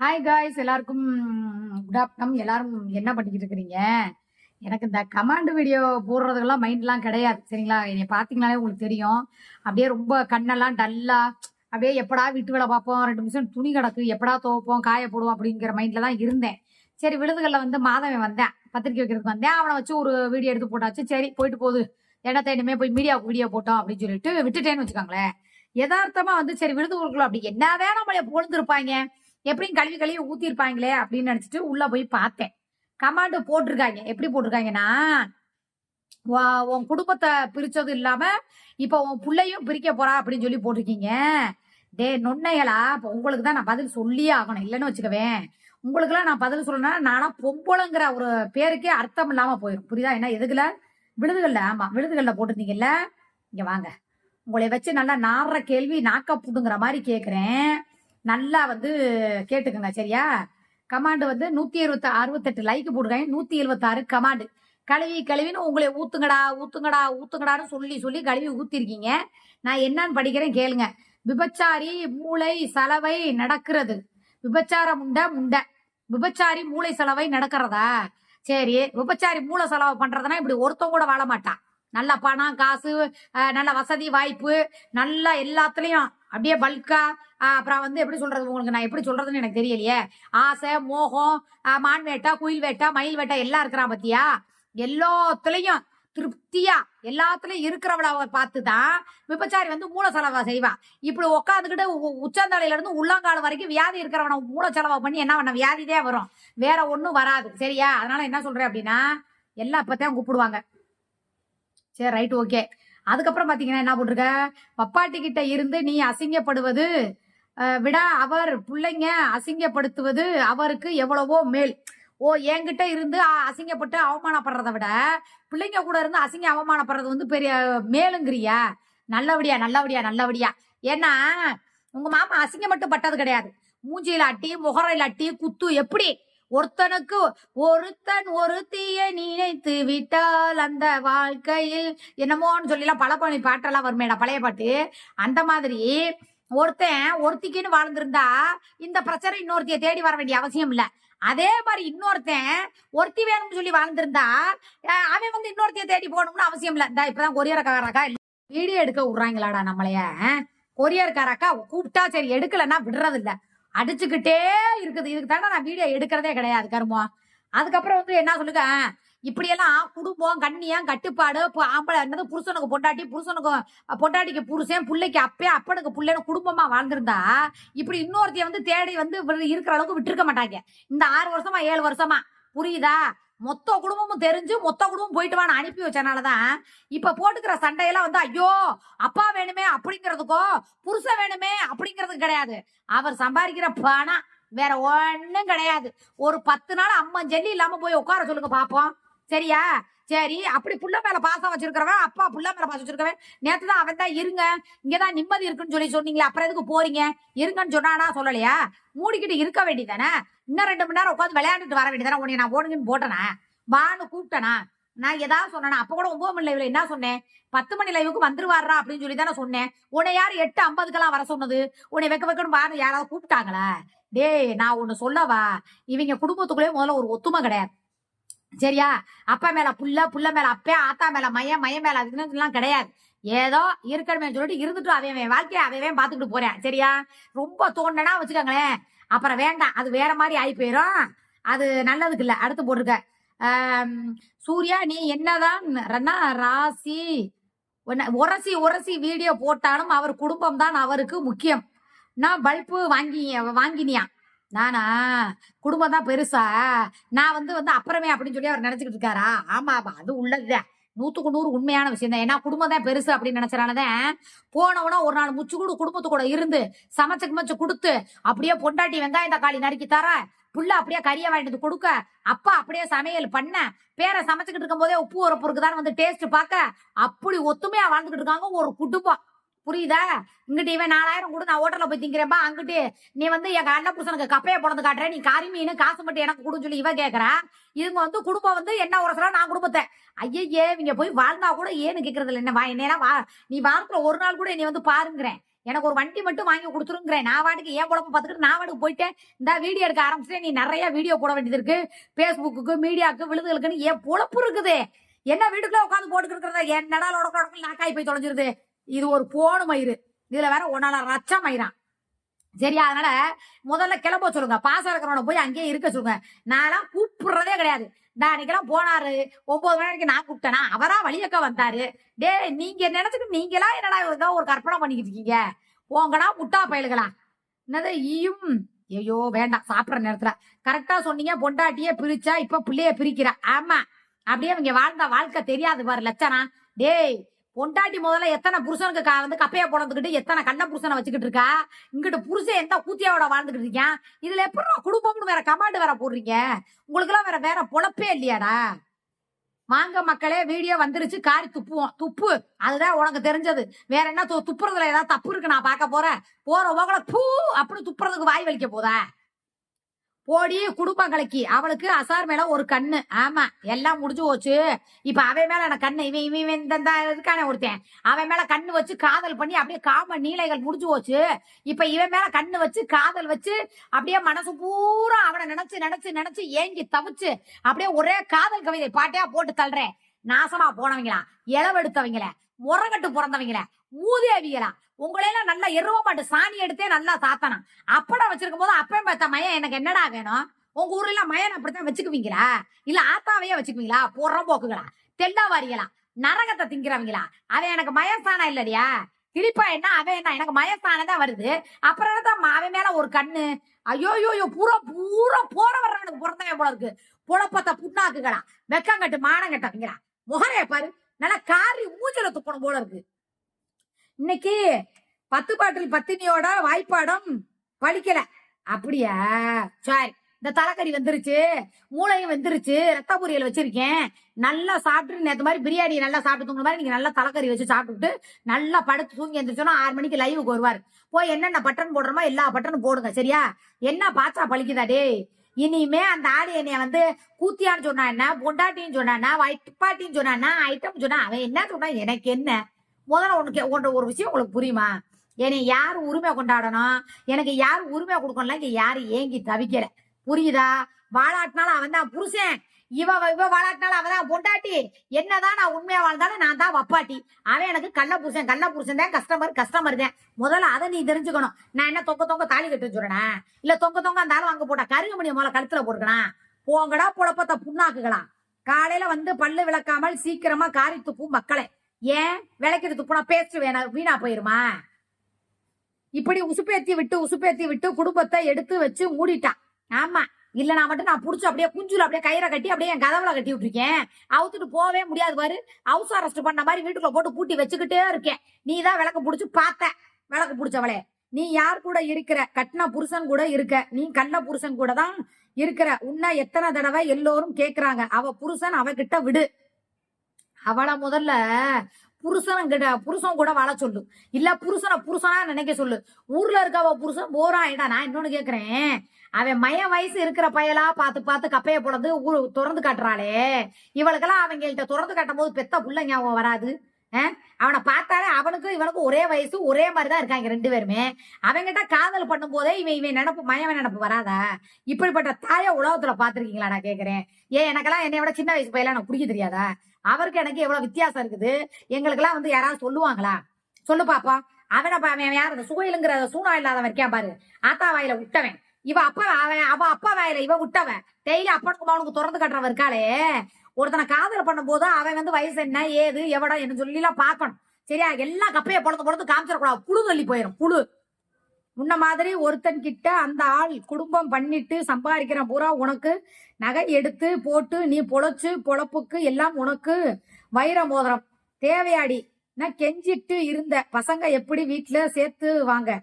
Hi guys எல்லாருக்கும் good afternoon எல்லாரும் என்ன பண்ணிக்கிட்டு இருக்கிறீங்க எனக்கு இந்த கமாண்ட் வீடியோ போடுறதுக்கெல்லாம் மைண்ட்லாம் கிடையாது சரிங்களா? என்னை பார்த்தீங்கனாலே உங்களுக்கு தெரியும். அப்படியே ரொம்ப கண்ணெல்லாம் டல்லா அப்படியே எப்படா வீட்டு வேலை பார்ப்போம் ரெண்டு நிமிஷம் துணி கிடக்கு எப்படா துவைப்போம் காய போடுவோம் அப்படிங்கிற மைண்டில் தான் இருந்தேன். சரி விழுதுகளில் வந்து மாதவன் வந்தேன். பத்திரிக்கை வைக்கிறதுக்கு வந்தேன். அவனை வச்சு ஒரு வீடியோ எடுத்து போட்டாச்சு. சரி போயிட்டு போகுது. என்னத்த இனிமேல் போய் மீடியாவுக்கு வீடியோ போட்டோம் அப்படின்னு சொல்லிட்டு விட்டுட்டேன்னு வச்சுக்கோங்களேன். யதார்த்தமாக வந்து சரி விழுது கொடுக்கலாம். அப்படி என்னதான் நம்மளே பொழுதுருப்பாங்க எப்படியும் கழுவி கழுவி ஊத்திருப்பாங்களே அப்படின்னு நினைச்சிட்டு உள்ள போய் பார்த்தேன். கமாண்டு போட்டிருக்காங்க. எப்படி போட்டிருக்காங்கன்னா உன் குடும்பத்தை பிரிச்சது இல்லாம இப்ப உன் பிள்ளையும் பிரிக்க போறா அப்படின்னு சொல்லி போட்டிருக்கீங்க. டே நொன்னைகளா இப்ப உங்களுக்கு தான் நான் பதில் சொல்லியே ஆகணும். இல்லைன்னு வச்சுக்கவேன். உங்களுக்குலாம் நான் பதில் சொல்லணும்னா நானா பொம்பளங்கிற ஒரு பேருக்கே அர்த்தம் இல்லாம போயிடும் புரியுதா? என்ன எதுக்குல? விழுதுகள்ல. ஆமா விழுதுகள்ல போட்டிருந்தீங்கல்ல. இங்க வாங்க. உங்களை வச்சு நல்லா நாடுற கேள்வி நாக்க புடுங்குற மாதிரி கேக்குறேன். நல்லா வந்து கேட்டுக்கோங்க சரியா? கமாண்டு வந்து நூத்தி இருபத்தி அறுபத்தெட்டு லைக் போடுங்க நூத்தி எழுபத்தாறு கமாண்டு கழுவி கழுவின்னு உங்களை ஊத்துங்கடா ஊத்துங்கடா ஊத்துங்கடான்னு சொல்லி சொல்லி கழுவி ஊத்திருக்கீங்க. நான் என்னன்னு படிக்கிறேன் கேளுங்க. விபச்சாரி மூளை சலவை நடக்கிறது. விபச்சார முண்டை முண்டை. விபச்சாரி மூளை செலவை நடக்கிறதா? சரி விபச்சாரி மூளை செலவு பண்றதுன்னா இப்படி ஒருத்தன் கூட வாழ மாட்டான். நல்ல பணம் காசு நல்ல வசதி வாய்ப்பு நல்ல எல்லாத்துலயும் அப்படியே பல்கா அப்புறம் வந்து எப்படி சொல்றது உங்களுக்கு? நான் எப்படி சொல்றதுன்னு எனக்கு தெரியலையே. ஆசை மோகம் மான் வேட்டா குயில் வேட்டா மயில் வேட்டா எல்லாம் இருக்கிறான் பத்தியா? எல்லாத்துலயும் திருப்தியா எல்லாத்துலயும் இருக்கிறவளாவை பார்த்து தான் விபச்சாரி வந்து மூல செலவா செய்வா. இப்படி உட்காந்துக்கிட்டு உச்சந்தலையில இருந்து உள்ளங்கால் வரைக்கும் வியாதி இருக்கிறவன மூல செலவா பண்ணி என்ன பண்ண? வியாதிதே வரும். வேற ஒண்ணும் வராது. சரியா? அதனால என்ன சொல்றேன் அப்படின்னா எல்லாம் அப்பதான் கூப்பிடுவாங்க. சரி ரைட் ஓகே அதுக்கப்புறம் பாத்தீங்கன்னா என்ன பண்ணிருக்க பப்பாட்டி கிட்ட இருந்து நீ அசிங்கப்படுவது விட அவர் பிள்ளைங்க அசிங்கப்படுத்துவது அவருக்கு எவ்வளவோ மேல். ஓ என்கிட்ட இருந்து அசிங்கப்பட்டு அவமானப்படுறத விட பிள்ளைங்க கூட இருந்து அசிங்க அவமானப்படுறது வந்து பெரிய மேலுங்கிறியா. நல்லபடியா நல்லபடியா நல்லபடியா. ஏன்னா உங்க மாமா அசிங்கப்பட்டு பட்டது கிடையாது. மூஞ்சியில அட்டி முகரையில் அட்டி குத்து எப்படி ஒருத்தனுக்கு ஒருத்தன் ஒருத்திய நினைத்து விட்டால் அந்த வாழ்க்கையில் என்னமோன்னு சொல்லிலாம் பல பாட்டெல்லாம் வருமேடா பழைய பாட்டு. அந்த மாதிரி ஒருத்தன் ஒருத்திக்குன்னு வாழ்ந்திருந்தா இந்த பிரச்சனை இன்னொருத்திய தேடி வர வேண்டிய அவசியம் இல்ல. அதே மாதிரி இன்னொருத்தன் ஒருத்தி வேணும்னு சொல்லி வாழ்ந்திருந்தா அவன் வந்து இன்னொருத்திய தேடி போகணும்னு அவசியம் இல்ல. இந்த இப்பதான் கொரியரக்காரக்கா வீடியோ எடுக்க விடுறாங்களாடா நம்மளைய. கொரியர்காரக்கா கூப்பிட்டா சரி எடுக்கலன்னா விடுறது இல்லை அடிச்சுக்கிட்டே இருக்குது. இதுக்கு தானே நான் வீடியோ எடுக்கிறதே கிடையாது கருமம் அதுக்கப்புறம் வந்து என்ன சொல்லுங்க? இப்படியெல்லாம் குடும்பம் கண்ணியம் கட்டுப்பாடு ஆம்பளை என்னது புருஷனுக்கு பொண்டாட்டி புருஷனுக்கு பொண்டாட்டிக்கு புருஷன் பிள்ளைக்கு அப்பே அப்பனுக்கு பிள்ளைன்னு குடும்பமா வாழ்ந்திருந்தா இப்படி இன்னொருத்தைய வந்து தேடி வந்து இருக்கிற அளவுக்கு விட்டுருக்க மாட்டாங்க. இந்த ஆறு வருஷமா ஏழு வருஷமா. புரியுதா? மொத்த குடும்பமும் தெரிஞ்சு மொத்த குடும்பம் போயிட்டு வான்னு அனுப்பி வச்சனாலதான் இப்ப போட்டுக்கிற சண்டையெல்லாம் வந்து ஐயோ அப்பா வேணுமே அப்படிங்கிறதுக்கோ புருஷன் வேணுமே அப்படிங்கிறதுக்கு கிடையாது. அவர் சம்பாதிக்கிற பணம் வேற ஒன்றும் கிடையாது. ஒரு பத்து நாள் அம்மன் ஜெல்லி இல்லாம போய் உட்கார சொல்லுங்க பாப்போம். சரியா? சரி அப்படி புள்ள மேல பாசம் வச்சிருக்கிறவன் அப்பா புள்ள மேல பாசம் வச்சிருக்கவன் நேத்து தான் அவன் தான் இருங்க இங்கதான் நிம்மதி இருக்குன்னு சொல்லி சொன்னீங்களே அப்புறம் எதுக்கு போறீங்க? இருங்கன்னு சொன்னானா சொல்லலையா? மூடிக்கிட்டு இருக்க வேண்டியதானே இன்னும் ரெண்டு மணி நேரம் உட்காந்து விளையாண்டுட்டு வர வேண்டியதானே உன்னை நான் ஓடுங்கன்னு போட்டேனா? வான்னு கூப்பிட்டேனா? நான் ஏதாவது சொன்னேன்? அப்ப கூட ஒன்பது மணி லைவ்ல என்ன சொன்னேன்? பத்து மணி லைவுக்கு வந்துருவாரா அப்படின்னு சொல்லி தானே சொன்னேன். உன்னை யார் எட்டு ஐம்பதுக்கெல்லாம் வர சொன்னது? உன்னை வைக்க வைக்கணும் வான்னு யாராவது கூப்பிட்டாங்களா? டேய் நான் ஒன்னு சொல்லவா? இவங்க குடும்பத்துக்குள்ளே முதல்ல ஒரு ஒத்துமை கிடையாது. சரியா? அப்பா மேல புள்ள புள்ள மேல அப்பே ஆத்தா மேல மையம் மையம் மேல அதுக்குன்னு கிடையாது. ஏதோ இருக்கணுமே சொல்லிட்டு இருந்துட்டு அவன் வாழ்க்கையை வாழ்க்கைய அவன் பாத்துக்கிட்டு போறேன். சரியா? ரொம்ப தோண்டனா வச்சுக்கோங்களேன். அப்புறம் வேண்டாம். அது வேற மாதிரி ஆகி போயிடும் அது நல்லதுக்கு இல்ல. அடுத்து போட்டிருக்க. சூர்யா நீ என்னதான் ராசி உரசி உரசி வீடியோ போட்டாலும் அவர் குடும்பம் தான் அவருக்கு முக்கியம். நான் பல்பு வாங்கி வாங்கினியா? நானா குடும்பம் தான் பெருசா? நான் வந்து வந்து அப்புறமே அப்படின்னு சொல்லி அவர் நினைச்சுக்கிட்டு இருக்காரா? ஆமா ஆமா அது உள்ளதுதான். நூத்துக்கு நூறு உண்மையான விஷயம் தான் ஏன்னா குடும்பம் தான் பெருசு அப்படின்னு நினைச்சனாலதான் போனவனா ஒரு நாள் முச்சு கூட குடும்பத்து கூட இருந்து சமைச்சு கிமச்சு கொடுத்து அப்படியே பொண்டாட்டி வெங்காயம் தக்காளி நறுக்கி தர புள்ள அப்படியே கறியை வாங்கிட்டு வந்து கொடுக்க அப்பா அப்படியே சமையல் பண்ண பேரை சமைச்சுக்கிட்டு இருக்கும் போதே உப்பு உரப்பு இருக்குதான்னு வந்து டேஸ்ட் பார்க்க அப்படி ஒத்துமையா வாழ்ந்துகிட்டு இருக்காங்க ஒரு குடும்பம். புரியுதா? இங்கிட்டு இவன் நாலாயிரம் கொடு நான் ஹோட்டல்ல போய் திங்கிறப்பா அங்கிட்டு நீ வந்து எங்க அண்ணன் புருஷனுக்கு கப்பையை போனது காட்டுற. நீ கறி மீன் காசு மட்டும் எனக்கு கொடுன்னு சொல்லி இவ கேக்குறா. இவங்க வந்து குடும்பம் வந்து என்ன உரசலா நான் குடும்பத்தை ஐயே இவங்க போய் வாழ்ந்தா கூட ஏன்னு கேக்குறது இல்ல என்ன வா என்ன வா நீ வாரத்துல ஒரு நாள் கூட நீ வந்து பாருங்கிறேன். எனக்கு ஒரு வண்டி மட்டும் வாங்கி கொடுத்துருங்கிறேன். நான் வாட்டுக்கு ஏன் குழப்பம் பார்த்துக்கிட்டு நான் வாட்டுக்கு போயிட்டேன். இந்த வீடியோ எடுக்க ஆரம்பிச்சிட்டேன். நீ நிறைய வீடியோ போட வேண்டியது இருக்கு. ஃபேஸ்புக்கு மீடியாவுக்கு விழுதுகளுக்குன்னு ஏன் பொழப்பு இருக்குது. என்ன வீட்டுக்குள்ள உட்காந்து போட்டுக்கிட்டு இருக்கிறத? என்னடா உடக்க குழப்பம் நாக்காய் போய் தொலைஞ்சிருது. இது ஒரு போனு மயிறு. இதுல வேற உன்னால ரச்ச மயிரான் சரியா? அதனால முதல்ல கிளம்ப சொல்லுங்க. பாசம் இருக்கிறவன போய் அங்கேயே இருக்க சொல்லுங்க. நான்லாம் கூப்பிடுறதே கிடையாது. நான் அன்னைக்கெல்லாம் போனாரு. ஒன்பது மணிக்கு நான் கூப்பிட்டேனா? அவரா வழியக்க வந்தாரு. டே நீங்க நினைச்சுட்டு நீங்களா என்னடா ஏதோ ஒரு கற்பனை பண்ணிக்கிட்டு இருக்கீங்க? போங்கடா முட்டா பயலுகளா. என்னது ஈயும் ஐயோ வேண்டாம். சாப்பிட்ற நேரத்துல. கரெக்டா சொன்னீங்க. பொண்டாட்டியே பிரிச்சா இப்ப பிள்ளைய பிரிக்கிறா. ஆமா. அப்படியே இவங்க வாழ்ந்த வாழ்க்கை தெரியாது பாரு லட்சணா டேய் பொண்டாட்டி முதல்ல எத்தனை புருஷனுக்கு கா- வந்து கப்பையை போனதுக்கிட்டு எத்தனை கண்ண புருஷனை வச்சுக்கிட்டு இருக்கா? இங்கிட்டு புருஷன் எந்த கூத்தியாவோட வாழ்ந்துகிட்டு இருக்கேன் இதுல எப்படி குடும்பம்னு வேற கமாண்டு வேற போடுறீங்க? உங்களுக்கு எல்லாம் வேற வேற பொழப்பே இல்லையாடா? வாங்க மக்களே வீடியோ வந்துருச்சு. காரி துப்புவோம். துப்பு. அதுதான் உனக்கு தெரிஞ்சது. வேற என்ன து- துப்புறதுல ஏதாவது தப்பு இருக்கு நான் பார்க்க போறேன். போற போகல பூ! அப்படின்னு துப்புறதுக்கு வாய் வலிக்க போதா? போடி குடும்பம் கலக்கி. அவளுக்கு அசார் மேல ஒரு கண்ணு. ஆமா எல்லாம் முடிஞ்சு போச்சு. இப்ப அவன் மேல எனக்கு கண்ணு இவன் இவன் இவன் இந்த இருக்கானே ஒருத்தன். அவன் மேல கண்ணு வச்சு காதல் பண்ணி அப்படியே காம நீலைகள் முடிஞ்சு போச்சு. இப்ப இவன் மேல கண்ணு வச்சு காதல் வச்சு அப்படியே மனசு பூரா அவனை நினைச்சு நினைச்சு நினைச்சு ஏங்கி தவிச்சு அப்படியே ஒரே காதல் கவிதை பாட்டையா போட்டு தள்ளுறேன். நாசமா போனவங்களா? இளவெடுத்தவங்கள? முறகட்டு பிறந்தவங்கள? ஊதியவிகளா உங்களையெல்லாம் நல்லா எருவ மாட்டு சாணி எடுத்தே நல்லா சாத்தனா அப்படம் வச்சிருக்கும் போது அப்பன் பார்த்த மயன் எனக்கு என்னடா வேணும்? உங்க ஊர்ல எல்லாம் மயன் அப்படித்தான் வச்சுக்குவீங்களா? இல்ல ஆத்தாவையே வச்சுக்குவீங்களா? போற போக்குகளா? தெல்லாவாரிகளா? நரகத்தை திங்கிறவங்களா? அவன் எனக்கு மயஸ்தானம் இல்லடியா கிளிப்பா என்ன? அவன் என்ன? எனக்கு மயஸ்தானம் தான் வருது. அப்புறம் தான் அவன் மேல ஒரு கண்ணு. ஐயோ ஐயோ பூரா பூரா போற வர்றவனுக்கு பிறந்தவன் போல இருக்கு. புழப்பத்த புண்ணாக்குகளா? வெக்கங்கட்டு மானங்கட்டவங்களா? முகரைய பாரு. நல்லா காரி மூஞ்சல துப்பணும் போல இருக்கு. இன்னைக்கு பத்து பாட்டில் பத்தினியோட வாய்ப்பாடம் படிக்கல அப்படியா? சரி. இந்த தலைக்கறி வந்துருச்சு. மூளையும் வந்துருச்சு. ரத்த பொரியல் வச்சிருக்கேன். நல்லா சாப்பிட்டு நேற்று மாதிரி பிரியாணி நல்லா சாப்பிட்டு தூங்குற மாதிரி நீங்க நல்லா தலைக்கறி வச்சு சாப்பிட்டுட்டு நல்லா படுத்து தூங்கி எந்திரிச்சோன்னா ஆறு மணிக்கு லைவுக்கு வருவார். போய் என்னென்ன பட்டன் போடுறோமோ எல்லா பட்டனும் போடுங்க. சரியா? என்ன பாச்சா பழிக்குதா டேய்? இனிமே அந்த ஆடு என்னைய வந்து கூத்தியான்னு சொன்னா என்ன பொண்டாட்டின்னு சொன்னா என்ன வைப்பாட்டின்னு சொன்னா என்ன ஐட்டம் சொன்னா அவன் என்ன சொன்னா எனக்கு என்ன? முதல்ல உனக்கு ஒன்ற ஒரு விஷயம் உங்களுக்கு புரியுமா? என்னை யார் உரிமை கொண்டாடணும்? எனக்கு யார் உரிமை கொடுக்கணும்ல இங்க யாரு ஏங்கி தவிக்கல. புரியுதா? வாழாட்டினாலும் அவன் தான் புருஷன். இவ இவ வாழாட்டினாலும் அவன் தான் பொண்டாட்டி. என்னதான் நான் உண்மையா வாழ்ந்தாலும் நான் தான் வப்பாட்டி. அவன் எனக்கு கள்ள புருஷன் கள்ள புருஷன் தான் கஸ்டமர் கஸ்டமர் தான். முதல்ல அதை நீ தெரிஞ்சுக்கணும். நான் என்ன தொங்க தொங்க தாலி கட்டு சொல்றேனா? இல்ல தொங்க தொங்க அந்த ஆளு அங்க போட்ட கருகுமணி முதல்ல கழுத்துல போட்டுக்கணும் போங்கடா புழப்பத்தை புண்ணாக்குக்கலாம். காலையில வந்து பல்லு விளக்காமல் சீக்கிரமா காரி துப்பும் மக்களை. ஏன் விளக்கிட்டு துப்புனா பேஸ்ட் வேணா வீணா போயிருமா? இப்படி உசுப்பேத்தி விட்டு உசுப்பேத்தி விட்டு குடும்பத்தை எடுத்து வச்சு மூடிட்டான் ஆமா. இல்ல நான் மட்டும் நான் புடிச்சு அப்படியே குஞ்சுல அப்படியே கயிறை கட்டி அப்படியே என் கதவுல கட்டி விட்டுருக்கேன். அவுத்துட்டு போவே முடியாது பாரு. ஹவுஸ் அரெஸ்ட் பண்ண மாதிரி வீட்டுக்குள்ள போட்டு பூட்டி வச்சுக்கிட்டே இருக்கேன். நீ தான் விளக்கு புடிச்சு பார்த்த. விளக்கு புடிச்சவளே. நீ யார் கூட இருக்கிற? கட்டின புருஷன் கூட இருக்க. நீ கள்ள புருஷன் கூட தான் இருக்கிற. உன்னை எத்தனை தடவை எல்லோரும் கேக்குறாங்க. அவ புருஷன் அவகிட்ட விடு. அவளை முதல்ல புருஷன் கிட்ட புருஷன் கூட வாழ சொல்லு. இல்ல புருஷனை புருஷனா நினைக்க சொல்லு. ஊர்ல இருக்கவ புருஷன் போராயிடா நான் இன்னொன்னு கேக்குறேன். அவன் மய வயசு இருக்கிற பயலா பார்த்து பார்த்து கப்பைய போலது ஊரு திறந்து காட்டுறாளே. இவளுக்கெல்லாம் அவங்கள்ட்ட திறந்து காட்டும் போது பெத்த புள்ள ஞாபகம் வராது. அஹ்? அவனை பார்த்தாலே அவனுக்கும் இவனுக்கும் ஒரே வயசு ஒரே மாதிரி தான் இருக்காங்க ரெண்டு பேருமே. அவங்கிட்ட காதல் பண்ணும் போதே இவன் இவன் நினப்பு மயவன் நினப்பு வராதா? இப்படிப்பட்ட தாய உலகத்துல பாத்திருக்கீங்களா நான் கேக்குறேன். ஏன் எனக்கெல்லாம் என்னை விட சின்ன வயசு பையெல்லாம் எனக்கு பிடிக்க தெரியாதா? அவருக்கு எனக்கு எவ்வளவு வித்தியாசம் இருக்குது? எங்களுக்கெல்லாம் வந்து யாராவது சொல்லுவாங்களா? சொல்லு பாப்பா. அவனை அவன் யார்? அந்த சுகையிலுங்கிற சூனா இல்லாதவன் இருக்கான் பாரு. ஆத்தா வாயில விட்டவன். இவ அப்பா அவன் அவ அப்பா வாயில இவ விட்டவன். டெய்லி அப்பனுக்கு அவனுக்கு திறந்து கட்டுறவன் இருக்காளே. ஒருத்தனை காதல் பண்ணும் போது அவன் வந்து வயசு என்ன ஏது எவடா என்ன சொல்லி எல்லாம் பார்க்கணும். சரியா? எல்லா கப்பையை பொழுது பொழுது காமிச்சிடக்கூடாது. புழு தள்ளி போயிடும் புழு. முன்ன மாதிரி ஒருத்தன் கிட்ட அந்த ஆள் குடும்பம் பண்ணிட்டு சம்பாதிக்கிற பூரா உனக்கு நகை எடுத்து போட்டு நீ பொழைச்சு பொழப்புக்கு எல்லாம் உனக்கு வைர மோதிரம். தேவையாடி. நான் கெஞ்சிட்டு இருந்த. பசங்க எப்படி வீட்டுல சேர்த்து வாங்க?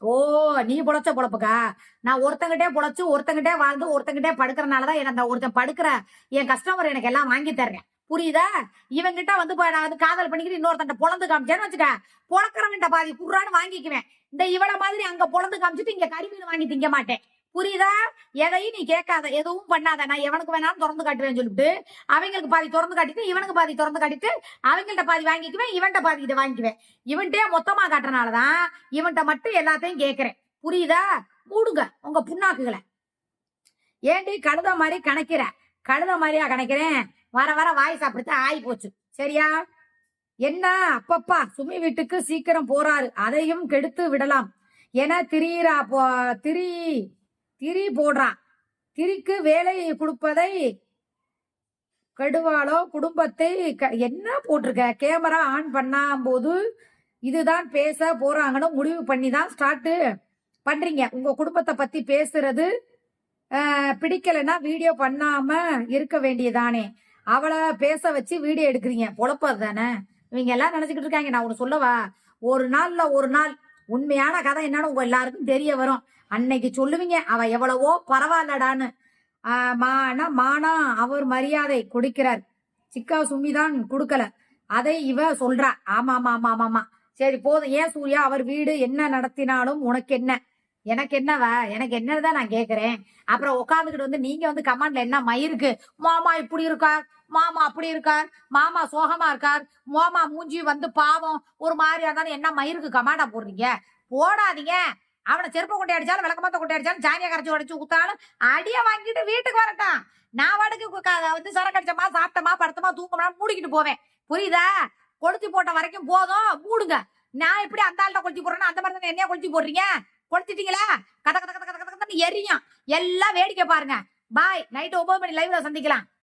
ஓ நீ பொழைச்ச பொழப்புக்கா? நான் ஒருத்தங்கிட்டே பொழைச்சு ஒருத்தங்கிட்டே வாழ்ந்து ஒருத்தங்கிட்டே படுக்கிறனாலதான் எனக்கு அந்த ஒருத்தன் படுக்கிற என் கஸ்டமர் எனக்கு எல்லாம் வாங்கி தர்றேன். புரியுதா? இவங்கிட்ட வந்து நான் வந்து காதல் பண்ணிக்கிட்டு இன்னொருத்தன் பொழந்து காமிச்சேன்னு வச்சுக்க. பொழக்கிறவன்ட்ட பாதி குர்றான்னு வாங்கிக்குவேன். இந்த இவள மாதிரி அங்க பொழந்து காமிச்சிட்டு இங்க கறிமீன் வாங்கி திங்க மாட்டேன். புரியுதா? எதையும் நீ கேட்காத எதுவும் பண்ணாத. நான் எவனுக்கு வேணாலும் திறந்து காட்டுவேன்னு சொல்லிட்டு அவங்களுக்கு பாதி திறந்து காட்டிட்டு இவனுக்கு பாதி திறந்து காட்டிட்டு அவங்கள்ட்ட பாதி வாங்கிக்குவேன் இவன்கிட்ட பாதி இதை வாங்கிக்குவேன். இவன்கிட்டே மொத்தமா காட்டுறனாலதான் இவன்கிட்ட மட்டும் எல்லாத்தையும் கேட்கிறேன். புரியுதா? மூடுங்க உங்க புண்ணாக்குகளை. ஏண்டி கழுத மாதிரி கணக்கிற? கழுத மாதிரியா கணக்கிறேன்? வர வர வாய்ஸ் அப்படித்தான் ஆகி போச்சு சரியா? என்ன? அப்பப்பா சுமி வீட்டுக்கு சீக்கிரம் போறாரு. அதையும் கெடுத்து விடலாம். என திரியிறா போ திரி திரி போடுறான் திரிக்கு வேலை கொடுப்பதை கெடுவாளோ? குடும்பத்தை க- என்ன போட்டிருக்க? கேமரா ஆன் பண்ணாம் போது இதுதான் பேச போறாங்கன்னு முடிவு பண்ணி தான் ஸ்டார்ட் பண்றீங்க. உங்க குடும்பத்தை பத்தி பேசுறது பிடிக்கலைன்னா வீடியோ பண்ணாம இருக்க வேண்டியதானே. அவளை பேச வச்சு வீடியோ எடுக்கிறீங்க. பொழப்பது தானே? இவங்க எல்லாம் நினைச்சுக்கிட்டு இருக்காங்க. நான் உனக்கு சொல்லவா? ஒரு நாள்ல ஒரு நாள் உண்மையான கதை என்னன்னு உங்க எல்லாருக்கும் தெரிய வரும். அன்னைக்கு சொல்லுவீங்க. அவ எவ்வளவோ பரவாயில்லடான்னு. ஆஹ் மானா மானா அவர் மரியாதை கொடுக்கிறார். சிக்கா சுமிதான் கொடுக்கல. அதை இவ சொல்றா. ஆமா ஆமா ஆமா ஆமா சரி போதும். ஏன் சூர்யா அவர் வீடு என்ன நடத்தினாலும் உனக்கு என்ன? எனக்கு என்னவா? எனக்கு என்னதான் நான் கேட்கறேன் அப்புறம் உட்காந்துக்கிட்டு வந்து நீங்க வந்து கமாண்ட்ல என்ன மயிருக்கு மாமா இப்படி இருக்கார். மாமா அப்படி இருக்கார். மாமா சோகமா இருக்கார். மாமா மூஞ்சி வந்து பாவம். ஒரு மாதிரியா இருந்தாலும் என்ன மயிருக்கு கமாண்டா போடுறீங்க. போடாதீங்க. அவனை செருப்பு கொண்டை அடிச்சாலும் விளக்கமாத்த கொண்டை அடிச்சாலும் சாணியை கரைச்சி உடைச்சு ஊத்தாலும் அடியை வாங்கிட்டு வீட்டுக்கு வரட்டான் நான் வாடகை வந்து சரக்கு அடிச்சமா சாப்பிட்டமா படுத்தமா தூக்கமா மூடிக்கிட்டு போவேன். புரியுதா? கொளுத்தி போட்ட வரைக்கும் போதும். மூடுங்க. நான் எப்படி அந்த ஆள்கிட்ட கொளுத்தி போடுறேன்னா அந்த மாதிரி தானே என்னைய கொளுத்தி போடுறீங்க? கொடுத்துட்டீங்களா? கத கத கத கத கத எரியும். எல்லாம் வேடிக்கை பாருங்க. பாய் நைட்டு ஒன்பது மணி லைவ்ல சந்திக்கலாம்.